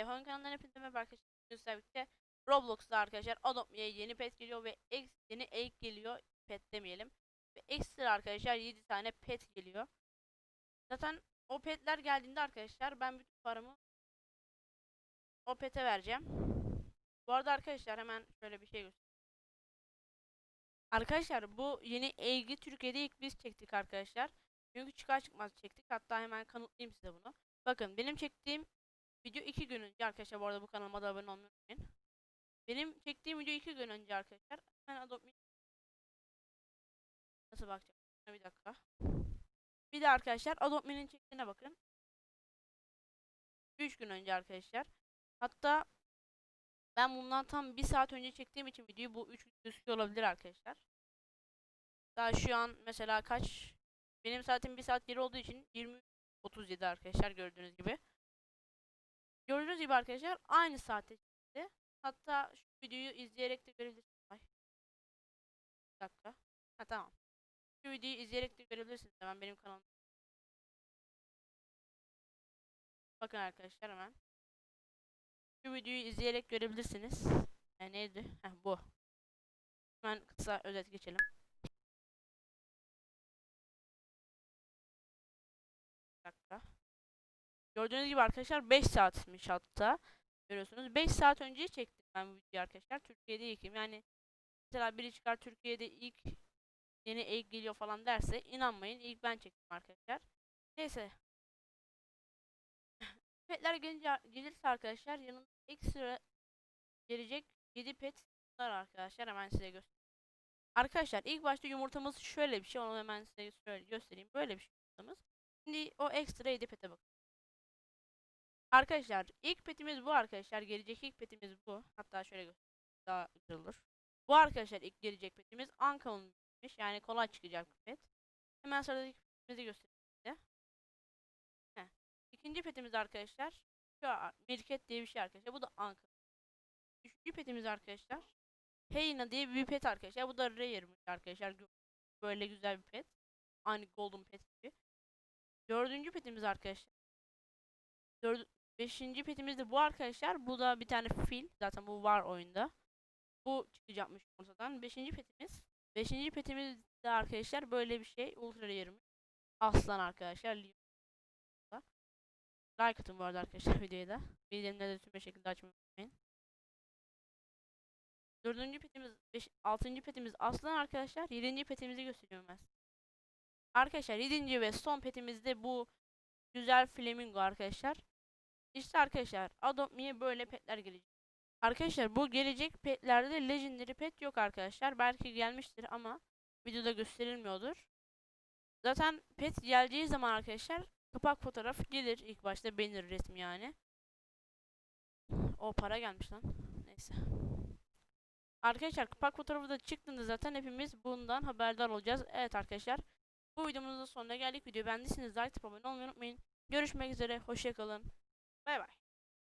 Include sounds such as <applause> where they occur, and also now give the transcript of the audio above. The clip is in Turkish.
Efendim kanalından hepinize merhaba arkadaşlar. Sizlerle birlikte Roblox'ta arkadaşlar Adopt yeni pet geliyor ve ex, yeni egg geliyor. Pet demeyelim. Ve ekstra arkadaşlar 7 tane pet geliyor. Zaten o petler geldiğinde arkadaşlar ben bütün paramı o pete vereceğim. Bu arada arkadaşlar hemen şöyle bir şey göstereyim. Arkadaşlar bu yeni egg'i Türkiye'de ilk biz çektik arkadaşlar. Çünkü çıkar çıkmaz çektik. Hatta hemen kanıtlayayım size bunu. Bakın benim çektiğim video 2 gün önce arkadaşlar bu arada bu kanalıma da abone olmayı unutmayın. Benim çektiğim video 2 gün önce arkadaşlar. Hemen Adobe Nasıl bakacağım? Bir dakika. Bir de arkadaşlar Adobe Me'nin çektiğine bakın. 3 gün önce arkadaşlar. Hatta ben bundan tam 1 saat önce çektiğim için videoyu bu 3 gözüküyor olabilir arkadaşlar. Daha şu an mesela kaç? Benim saatim 1 saat geri olduğu için 20.37 arkadaşlar gördüğünüz gibi. Gibi arkadaşlar aynı saatte çıktı. Hatta şu videoyu izleyerek de görebilirsiniz. Ay. Bir dakika. Ha tamam. Şu videoyu izleyerek de görebilirsiniz hemen benim kanalım. Bakın arkadaşlar hemen. Şu videoyu izleyerek görebilirsiniz. E, neydi? Heh, bu. Hemen kısa özet geçelim. Bir dakika. Gördüğünüz gibi arkadaşlar 5 saatmiş hatta. Görüyorsunuz 5 saat önce çektim ben bu videoyu arkadaşlar. Türkiye'de ilkim. Yani mesela biri çıkar Türkiye'de ilk yeni egg geliyor falan derse inanmayın. İlk ben çektim arkadaşlar. Neyse. <laughs> Petler gelirse arkadaşlar yanında ekstra gelecek 7 pet var arkadaşlar. Hemen size göstereyim. Arkadaşlar ilk başta yumurtamız şöyle bir şey. Onu hemen size göstereyim. Böyle bir şey yumurtamız. Şimdi o ekstra 7 pete bakın. Arkadaşlar ilk petimiz bu arkadaşlar. Gelecek ilk petimiz bu. Hatta şöyle. Daha güzel. Bu arkadaşlar ilk gelecek petimiz Uncommon Yani kolay çıkacak bir pet. Hemen sıradaki petimizi göstereyim size. Heh. İkinci petimiz arkadaşlar. Şu Mirket diye bir şey arkadaşlar. Bu da Uncommon. Üçüncü petimiz arkadaşlar. Heyna diye bir pet arkadaşlar. Bu da rare'mış arkadaşlar. Böyle güzel bir pet. Aynı golden pet gibi. Dördüncü petimiz arkadaşlar. Dördü, beşinci petimiz de bu arkadaşlar. Bu da bir tane fil. Zaten bu var oyunda. Bu çıkacakmış ortadan. Beşinci petimiz. Beşinci petimiz de arkadaşlar böyle bir şey. Ultra rare'miş. Aslan arkadaşlar. Like atın bu arada arkadaşlar videoya da. Bildirimleri de tüm şekilde açmayı unutmayın. Dördüncü petimiz, beş, altıncı petimiz aslan arkadaşlar. Yedinci petimizi gösteriyorum ben. Arkadaşlar yedinci ve son petimiz de bu güzel flamingo arkadaşlar. İşte arkadaşlar Adopt Me'ye böyle petler gelecek. Arkadaşlar bu gelecek petlerde legendary pet yok arkadaşlar. Belki gelmiştir ama videoda gösterilmiyordur. Zaten pet geleceği zaman arkadaşlar kapak fotoğraf gelir ilk başta banner resmi yani. O para gelmiş lan. Neyse. Arkadaşlar kapak fotoğrafı da çıktığında zaten hepimiz bundan haberdar olacağız. Evet arkadaşlar. Bu videomuzun sonuna geldik. Videoyu beğendiyseniz like abone olmayı unutmayın. Görüşmek üzere. Hoşçakalın. Bye bye.